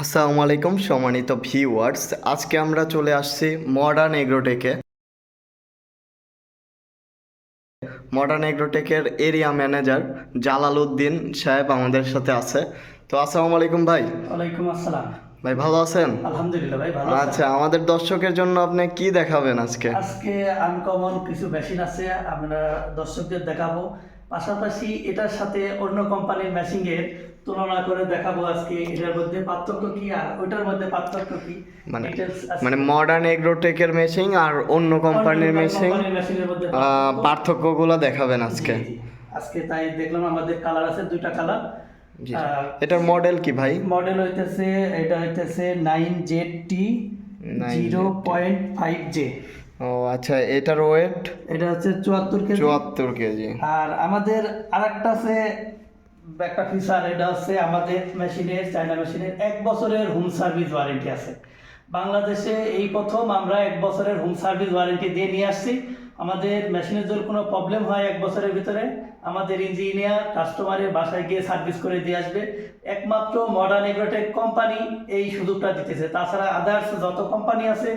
আসসালামু আলাইকুম সম্মানিত ভিউয়ার্স। আজকে আমরা চলে আসছি মডার্ন এগ্রোটেকে মডার্ন এগ্রোটেকের এরিয়া ম্যানেজার জালাল উদ্দিন সাহেব আমাদের সাথে আছে। তো আসসালামু আলাইকুম ভাই। ওয়ালাইকুম আসসালাম। ভাই ভালো আছেন? আলহামদুলিল্লাহ ভাই ভালো? আচ্ছা আমাদের দর্শকের জন্য আপনি কি দেখাবেন আজকে? আজকে আনকমন কিছু মেশিন আছে আমরা দর্শকদের দেখাবো। পাশাপাশি এটার সাথে অন্য কোম্পানির মেশিনের তুলনা করে দেখাবো আজকে। এটার মধ্যে পার্থক্য কি আর ওইটার মধ্যে পার্থক্য কি? মানে মানে মডার্ন এগ্রোটেকের মেশিন আর অন্য কোম্পানির মেশিনের মধ্যে পার্থক্যগুলো দেখাবেন আজকে। আজকে তাই দেখলাম আমাদের কালার আছে দুইটা কালার এটার মডেল কি ভাই? মডেল হইতেছে এটা হইতেছে nine Z T zero point five J O আচ্ছা এটার ওয়েট এটা হচ্ছে চুয়াত্তর কেজি। চুয়াত্তর কেজি। আর আমাদের আরেকটা আছে একটা ফিচার এটা হচ্ছে আমাদের মেশিনের চায়না মেশিনের এক বছরের হোম সার্ভিস ওয়ারেন্টি আছে। বাংলাদেশে এই প্রথম আমরা এক বছরের হোম সার্ভিস ওয়ারেন্টি দিয়ে নিয়ে আসছি। আমাদের মেশিনের যদি কোনো প্রবলেম হয় এক বছরের ভিতরে আমাদের ইঞ্জিনিয়ার কাস্টমারের বাসায় গিয়ে সার্ভিস করে দিয়ে আসবে। একমাত্র মডার্ন এগ্রোটেক কোম্পানি এই সুযোগটা দিতেছে। তাছাড়া আদার্স যত কোম্পানি আছে,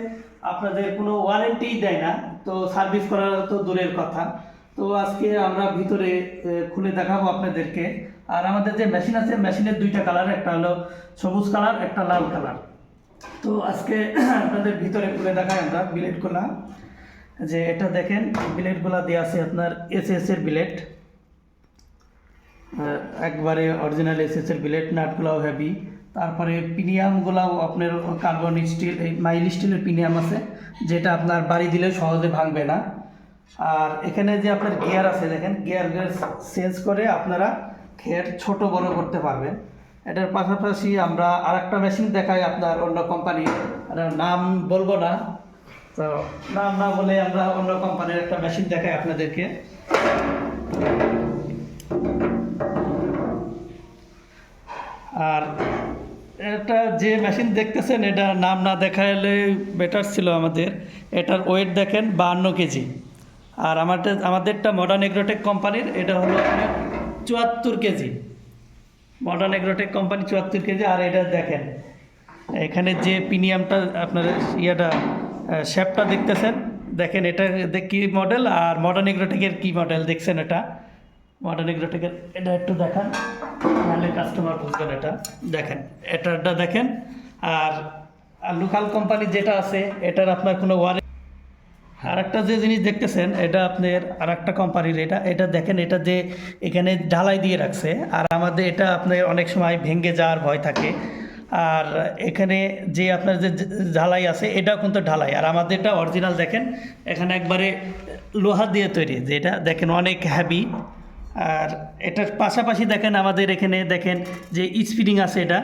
আপনাদের কোনো ওয়ারেন্টিই দেয় না। তো সার্ভিস করার তো দূরের কথা। তো আজকে আমরা ভিতরে খুলে দেখাবো আপনাদেরকে। আর আমাদের যে মেশিন আছে মেশিনের দুইটা কালার একটা হলো সবুজ কালার একটা লাল কালার তো আজকে আপনাদের ভিতরে খুলে দেখাই আমরা বিলেট বিলেটগুলা যে এটা দেখেন বিলেটগুলা দেওয়া আছে আপনার এস এস এর বিলেট একবারে অরিজিনাল এস এস এর বিলেট নাটগুলাও হেভি তারপরে পিনিয়ামগুলাও আপনার কার্বন স্টিল এই মাইল স্টিলের পিনিয়াম আছে, যেটা আপনার বাড়ি দিলে সহজে ভাঙবে না। আর এখানে যে আপনার গিয়ার আছে, দেখেন গিয়ার গিয়ার চেঞ্জ করে আপনারা খের ছোট বড় করতে পারবেন। এটার পাশাপাশি আমরা আরেকটা মেশিন দেখাই আপনার অন্য কোম্পানি নাম বলব না। তো নাম না বলে আমরা অন্য কোম্পানির একটা মেশিন দেখাই আপনাদেরকে। আর এটা যে মেশিন দেখতেছেন এটা নাম না দেখালে বেটার ছিল আমাদের। এটার ওয়েট দেখেন, বাহান্ন কেজি আর আমাদের, আমাদেরটা মডার্ন এগ্রোটেক কোম্পানির এটা হলো চুয়াত্তর কেজি মডার্ন এগ্রোটেক কোম্পানি চুয়াত্তর কেজি আর এটা দেখেন, এখানে যে প্রিমিয়ামটা আপনার ইয়েটা শ্যাপটা দেখতেছেন, দেখেন এটা কি মডেল আর মডার্ন এগ্রোটেকের কী মডেল দেখছেন এটা? মডার্ন এগ্রোটেকের এটা একটু দেখান। নাহলে কাস্টমার বুঝবেন এটা। দেখেন এটাটা দেখেন, আর লোকাল কোম্পানি যেটা আছে, এটার আপনার কোনো ওয়ারেন্টি আর একটা যে জিনিস দেখতেছেন, এটা আপনার আর একটা কোম্পানির এটা এটা দেখেন, এটা যে এখানে ঢালাই দিয়ে রাখছে, আর আমাদের এটা আপনার অনেক সময় ভেঙে যাওয়ার ভয় থাকে। আর এখানে যে আপনার যে ঢালাই আছে, এটাও কিন্তু ঢালাই। আর আমাদের এটা অরিজিনাল দেখেন, এখানে একবারে লোহা দিয়ে তৈরি, যেটা দেখেন অনেক হ্যাভি আর এটার পাশাপাশি দেখেন আমাদের এখানে দেখেন যে স্প্রিং আছে এটা।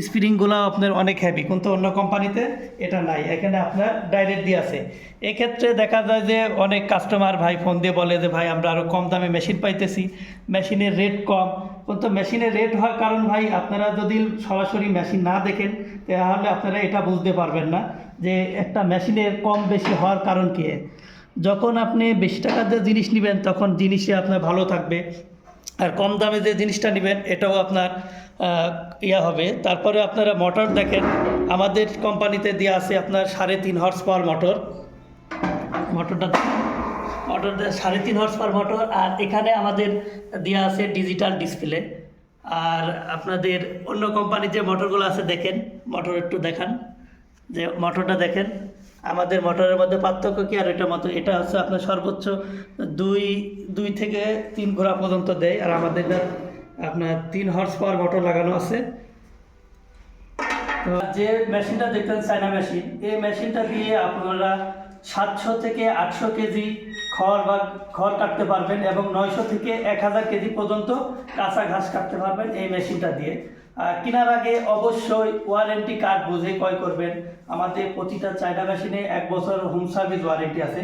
স্প্রিংগুলো আপনার অনেক হ্যাভি কিন্তু অন্য কোম্পানিতে এটা নাই। এখানে আপনার ডাইরেক্ট দিয়ে আছে। এক্ষেত্রে দেখা যায় যে অনেক কাস্টমার ভাই ফোন দিয়ে বলে যে, ভাই, আমরা আরও কম দামে মেশিন পাইতেছি। মেশিনের রেট কম। কিন্তু মেশিনের রেট হওয়ার কারণ ভাই, আপনারা যদি সরাসরি মেশিন না দেখেন, তাহলে আপনারা এটা বুঝতে পারবেন না যে একটা মেশিনের কম বেশি হওয়ার কারণ কী? যখন আপনি বেশি টাকার যে জিনিস নেবেন, তখন জিনিসে আপনার ভালো থাকবে। আর কম দামে যে জিনিসটা নেবেন, এটাও আপনার ইয়া হবে। তারপরে আপনারা মোটর দেখেন, আমাদের কোম্পানিতে দেওয়া আছে আপনার সাড়ে তিন হর্স পাওয়ার মোটর মোটরটা। মোটর সাড়ে তিন হর্স পাওয়ার মোটর আর এখানে আমাদের দেওয়া আছে ডিজিটাল ডিসপ্লে আর আপনাদের অন্য কোম্পানির যে মোটরগুলো আছে, দেখেন মোটর একটু দেখান। যে মোটরটা দেখেন আমাদের মোটরের মধ্যে পার্থক্য কি আর এটার মতো? এটা হচ্ছে আপনার সর্বোচ্চ দুই দুই থেকে তিন ঘোড়া পর্যন্ত দেয়, আর আমাদের আপনার তিন হর্স পাওয়ার মোটর লাগানো আছে। তো যে মেশিনটা দেখতেন চায়না মেশিন এই মেশিনটা দিয়ে আপনারা সাতশো থেকে আটশো কেজি খড় বা খড় কাটতে পারবেন এবং নয়শো থেকে এক হাজার কেজি পর্যন্ত কাঁচা ঘাস কাটতে পারবেন এই মেশিনটা দিয়ে। কেনার আগে অবশ্যই ওয়ারেন্টি কার্ড বুঝে ক্রয় করবেন। আমাদের প্রতিটা চায়না মেশিনে এক বছর হোম সার্ভিস ওয়ারেন্টি আছে।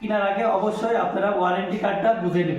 কেনার আগে অবশ্যই আপনারা ওয়ারেন্টি কার্ডটা বুঝে নেবেন।